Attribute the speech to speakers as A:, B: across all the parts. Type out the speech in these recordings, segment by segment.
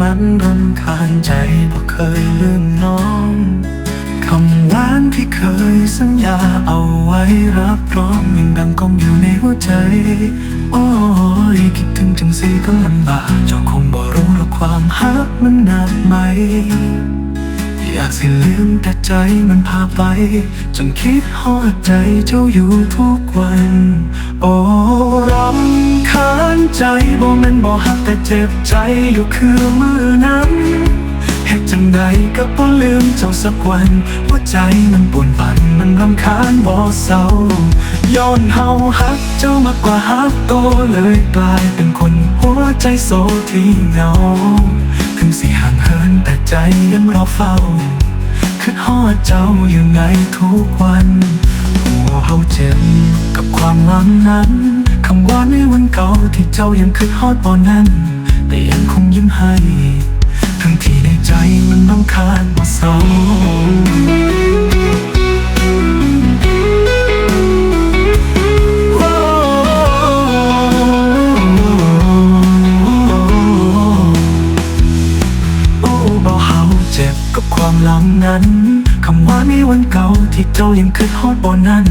A: มันรำคาญใจเพราะเคยลืมน้องคำหวานที่เคยสัญญาเอาไว้รับรองยังดังก้องอยู่ในหัวใจ โอ้ยคิดถึงจังสีก็ลำบากเจ้าคงบ่รู้หรอกความฮักมันหนักไหม อยากสิลืมแต่ใจมันพาไป จนคิดฮอดใจเจ้าอยู่ทุกวัน โอ้รำาญใจบ่แม่นบ่ฮักแต่เจ็บใจอยู่คือมือนั้นเหตุจังใดก็บ่ลืมเจ้าสักวันหัวใจมันปวนปั่นมันรำคาญบ่เศร้าย้อนเฮาฮักเจ้ามากกว่าฮักโตเลยกลายเป็นคนหัวใจโซที่เหงาถึงสิห่างเหินแต่ใจยังรอเฝ้าคือฮอดเจ้าอยู่ในทุกวันหัวเฮาเจ็บกับความหลังนั้น คำว่าในวันเก่าที่เจ้ายังคือฮอดบอนนั้น แต่ยังคงยิ้มให้ ทั้งที่ในใจมันน้องคานบ่เศร้าโอ้เบาเฮาเจ็บกับความหลังนั้น คำว่าในวันเก่าที่เจ้ายังคือฮอดบนนั้น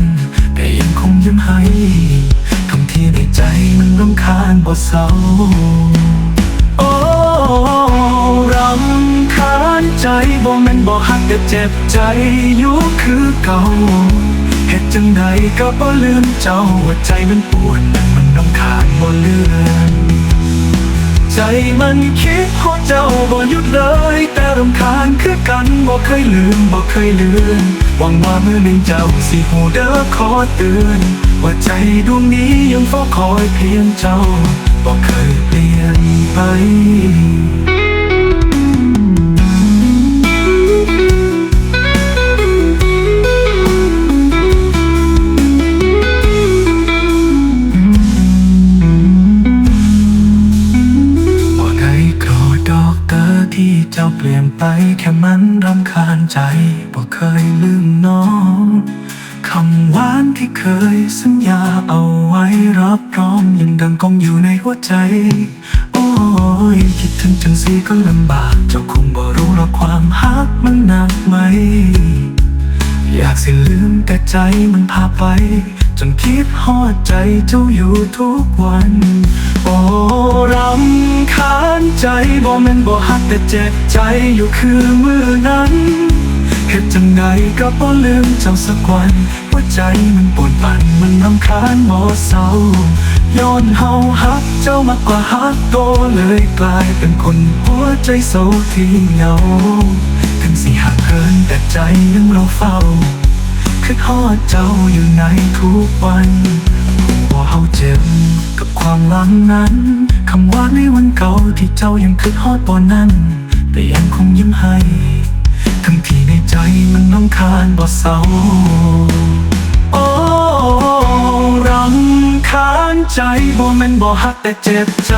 A: แต่ยังคงยิ้มให้ ที่ในใจมันรำคาญบ่เศร้าโอ้รำคาญใจบ่แม่นบ่ฮักแต่เจ็บใจอยู่คือเก่าเหตุจังใดก็บ่ลืมเจ้าว่าใจมันปวดมันมันรำคาญบ่เลือน ใจมันคิดฮอดเจ้าบ่หยุดเลย แต่รำคาญคือกันบ่เคยลืมบ่เคยเลือนหวังว่ามือหนึ่งเจ้าสิหูเด้อขอเตือน ว่าใจดวงนี้ยังเฝ้าคอยเพียงเจ้าบ่เคยเปลี่ยนไป ลี่ยนไปแค่มันรำคาญใจบ่เคยลืมน้องคำหวานที่เคยสัญญาเอาไว้รับร้อมยังดังก้องอยู่ในหัวใจ โอ้ยคิดถึงจังสีก็ลำบาก เจ้าคงบ่รู้หรอกความฮักมันหนักไหม อยากสิลืมแต่ใจมันพาไป จนคิดฮอดใจเจ้าอยู่ทุกวัน โอ้รำคาญใจบ่แม่นบ่ฮักแต่เจ็บใจอยู่คือมือนั้นเหตุจังใดก็บ่ลืมเจ้าสักวันว่าใจมันปวดปั่นมันรำคาญบ่เศร้าย้อนเฮาฮักเจ้ามากกว่าฮักโตเลยกลายเป็นคนหัวใจโศกที่เหงา สิห่างเหินแต่ใจยังรอเฝ้า คือฮอดเจ้าอยู่ในทุกวันหัวเฮาเจ็บกับความหลังนั้นคำว่าในวันเก่าที่เจ้ายังคือฮอดบอนนั้น แต่ยังคงยิ้มให้ทั้งที่ในใจมันน้องคานบ่เศร้าโอ้รำคาญใจบ่แม่นบ่ฮักแต่เจ็บใจ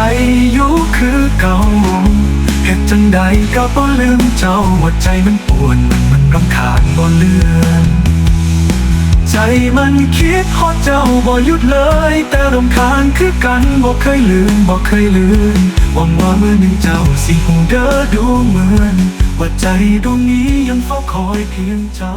A: อยู่คือเก่า จังใดก็บ่ลืมเจ้าหัวใจมันปวดมันมันรำคาญบ่เลือนใจมันคิดฮอดเจ้าบ่หยุดเลย แต่รำคาญคือกันบ่เคยลืมบ่เคยลืมหวังว่าเมื่อหนึ่งเจ้าสิหูเด้อดูเหมือน ว่าใจดวงนี้ยังเฝ้าคอยเพียงเจ้า